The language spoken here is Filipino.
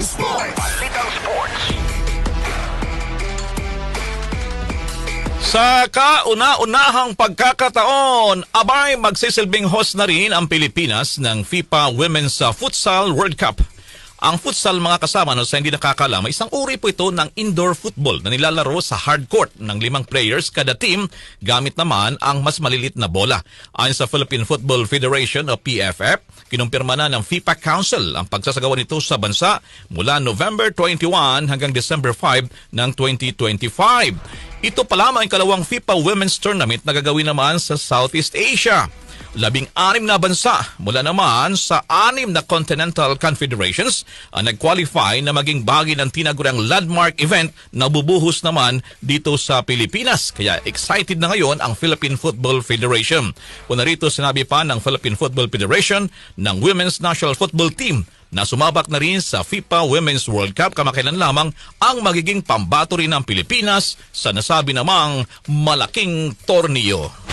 Sports. Balitang Sports. Sa kauna-unahang pagkakataon, abay magsisilbing host na rin ang Pilipinas ng FIFA Women's Futsal World Cup. Ang futsal mga kasama no, sa hindi nakakalam, isang uri po ito ng indoor football na nilalaro sa hard court ng limang players kada team gamit naman ang mas malilit na bola. Ayon sa Philippine Football Federation o PFF, kinumpirma na ng FIFA Council ang pagsasagawa nito sa bansa mula November 21 hanggang December 5 ng 2025. Ito pa lamang ang kalawang FIFA Women's Tournament na gagawin naman sa Southeast Asia. Labing anim na bansa mula naman sa anim na Continental Confederations ang nag-qualify na maging bahagi ng tinaguriang landmark event na bubuhos naman dito sa Pilipinas. Kaya excited na ngayon ang Philippine Football Federation. Kung narito sinabi pa ng Philippine Football Federation ng Women's National Football Team na sumabak na rin sa FIFA Women's World Cup kamakailan lamang ang magiging pambato rin ng Pilipinas sa nasabi namang malaking torneo.